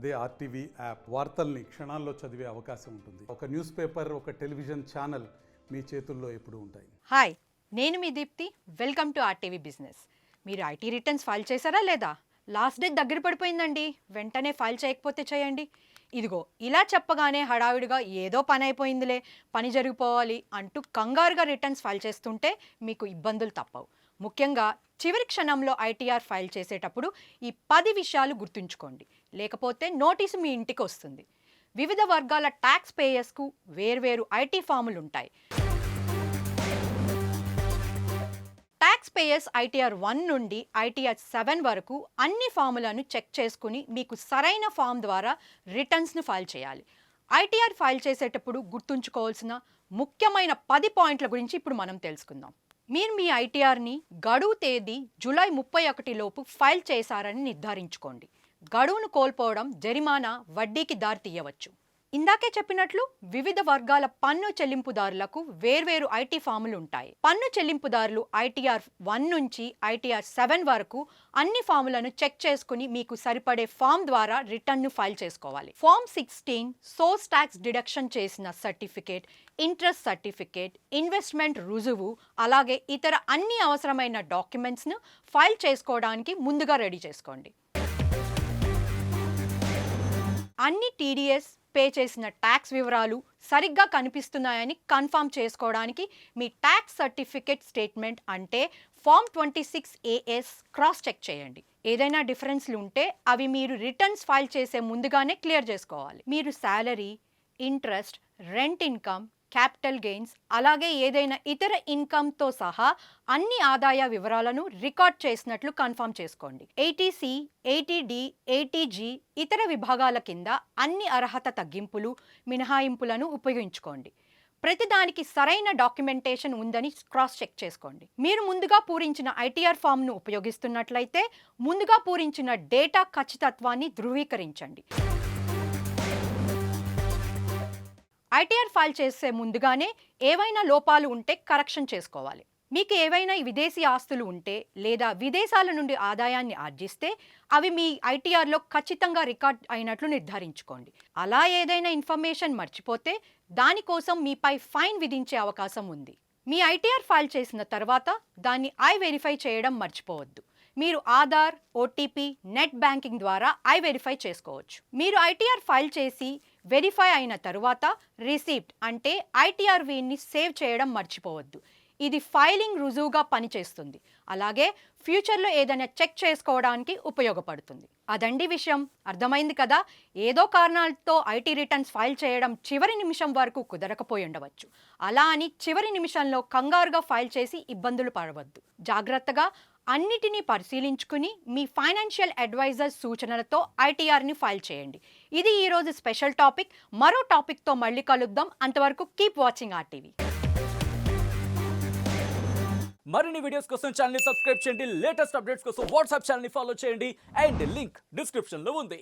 అదే RTV app వార్తల్ని క్షణాల్లో చదివే అవకాశం ఉంటుంది. ఒక న్యూస్ పేపర్ ఒక టెలివిజన్ ఛానల్ మీ చేతుల్లో ఎప్పుడు ఉంటాయి. హాయ్ నేను మీ Deepthi. Welcome to RTV business. మీరు ఐటీ రిటర్న్స్ ఫైల్ చేశారా లేదా? లాస్ట్ డేట్ దగ్గర పడిపోయిందండి. వెంటనే ఫైల్ చేయకపోతే చేయండి. ఇదిగో ఇలా చెప్పగానే హడావిడిగా ఏదో పని అయిపోయిందిలే. పని జరిగిపోవాలి అంటూ కంగారుగా రిటర్న్స్ ఫైల్ చేస్తుంటే మీకు ఇబ్బందులు తప్పవు. ముఖ్యంగా చివరి క్షణంలో ఐటీఆర్ ఫైల్ చేసేటప్పుడు ఈ పది విషయాలు గుర్తుంచుకోండి. లేకపోతే నోటీసు మీ ఇంటికి వస్తుంది. వివిధ వర్గాల ట్యాక్స్ పేయర్స్కు వేర్వేరు ఐటీ ఫాములు ఉంటాయి ట్యాక్స్ పేయర్స్ ఐటీఆర్ వన్ నుండి ఐటీఆర్ సెవెన్ వరకు అన్ని ఫాములను చెక్ చేసుకుని మీకు సరైన ఫామ్ ద్వారా రిటర్న్స్ను ఫైల్ చేయాలి. ఐటీఆర్ ఫైల్ చేసేటప్పుడు గుర్తుంచుకోవాల్సిన ముఖ్యమైన పది పాయింట్ల గురించి ఇప్పుడు మనం తెలుసుకుందాం. మీరు మీ ఐటీఆర్ని గడువు తేదీ జూలై ముప్పై ఒకటి లోపు ఫైల్ చేశారని నిర్ధారించుకోండి. గడువును కోల్పోవడం జరిమానా వడ్డీకి దారి తీయవచ్చు ఇందాకే చెప్పినట్లు వివిధ వర్గాల పన్ను చెల్లింపుదారులకు వేర్వేరు ఐటీ ఫాములు ఉంటాయి పన్ను చెల్లింపుదారులు ఐటీఆర్ వన్ నుంచి ఐటీఆర్ సెవెన్ వరకు అన్ని ఫాములను చెక్ చేసుకుని మీకు సరిపడే ఫామ్ ద్వారా రిటర్న్ను ఫైల్ చేసుకోవాలి. Form sixteen source tax deduction చేసిన సర్టిఫికేట్ ఇంట్రెస్ట్ సర్టిఫికేట్ ఇన్వెస్ట్మెంట్ రుజువు అలాగే ఇతర అన్ని అవసరమైన డాక్యుమెంట్స్ను ఫైల్ చేసుకోవడానికి ముందుగా రెడీ చేసుకోండి. అన్ని టీడీఎస్ పే చేసిన ట్యాక్స్ వివరాలు సరిగ్గా కనిపిస్తున్నాయని కన్ఫర్మ్ చేసుకోవడానికి మీ ట్యాక్స్ సర్టిఫికేట్ స్టేట్మెంట్ అంటే form twenty six AS cross check చేయండి. ఏదైనా డిఫరెన్స్లు ఉంటే అవి మీరు రిటర్న్స్ ఫైల్ చేసే ముందుగానే క్లియర్ చేసుకోవాలి. మీరు salary interest rent income capital gains అలాగే ఏదైనా ఇతర ఇన్కమ్తో సహా అన్ని ఆదాయ వివరాలను రికార్డ్ చేసినట్లు కన్ఫర్మ్ చేసుకోండి. ఏటీసీ ఏటీడీ ఏటీజీ ఇతర విభాగాల కింద అన్ని అర్హత తగ్గింపులు మినహాయింపులను ఉపయోగించుకోండి. ప్రతిదానికి సరైన డాక్యుమెంటేషన్ ఉందని క్రాస్ చెక్ చేసుకోండి. మీరు ముందుగా పూరించిన ఐటీఆర్ ఫామ్ను ఉపయోగిస్తున్నట్లయితే ముందుగా పూరించిన డేటా ఖచ్చితత్వాన్ని ధృవీకరించండి. ఐటీఆర్ ఫైల్ చేసే ముందుగానే ఏవైనా లోపాలు ఉంటే కరెక్షన్ చేసుకోవాలి. మీకు ఏవైనా విదేశీ ఆస్తులు ఉంటే లేదా విదేశాల నుండి ఆదాయాన్ని ఆర్జిస్తే అవి మీ ఐటీఆర్లో ఖచ్చితంగా రికార్డ్ అయినట్లు నిర్ధారించుకోండి. అలా ఏదైనా ఇన్ఫర్మేషన్ మర్చిపోతే దానికోసం మీపై ఫైన్ విధించే అవకాశం ఉంది. మీ ఐటీఆర్ ఫైల్ చేసిన తర్వాత దాన్ని ఐ వెరిఫై చేయడం మర్చిపోవద్దు. మీరు ఆధార్ ఓటీపీ నెట్ బ్యాంకింగ్ ద్వారా ఐ వెరిఫై చేసుకోవచ్చు. మీరు ఐటీఆర్ ఫైల్ చేసి వెరిఫై అయిన తరువాత రిసీప్ట్ అంటే ఐటీఆర్ వీన్ని సేవ్ చేయడం మర్చిపోవద్దు. ఇది ఫైలింగ్ రుజువుగా పనిచేస్తుంది. అలాగే ఫ్యూచర్లో ఏదైనా చెక్ చేసుకోవడానికి ఉపయోగపడుతుంది. అదండి విషయం. అర్థమైంది కదా? ఏదో కారణాలతో ఐటీ రిటర్న్స్ ఫైల్ చేయడం చివరి నిమిషం వరకు కుదరకపోయి ఉండవచ్చు. అలా అని చివరి నిమిషంలో కంగారుగా ఫైల్ చేసి ఇబ్బందులు పడవద్దు. జాగ్రత్తగా అన్నిటినీ పరిశీలించుకుని మీ ఫైనాన్షియల్ అడ్వైజర్ సూచనలతో ఐటీఆర్ని ఫైల్ చేయండి. ఇది ఈరోజు స్పెషల్ టాపిక్. మరో టాపిక్తో మళ్ళీ కలుద్దాం. అంతవరకు కీప్ వాచింగ్ ఆర్టీవీ. మరిన్ని వీడియోస్ కోసం ఛానల్ సబ్స్క్రైబ్ చేయండి. లేటెస్ట్ అప్డేట్స్ కోసం వాట్సాప్ ఛానల్ ఫాలో చేయండి. అండ్ లింక్ డిస్క్రిప్షన్లో ఉంది.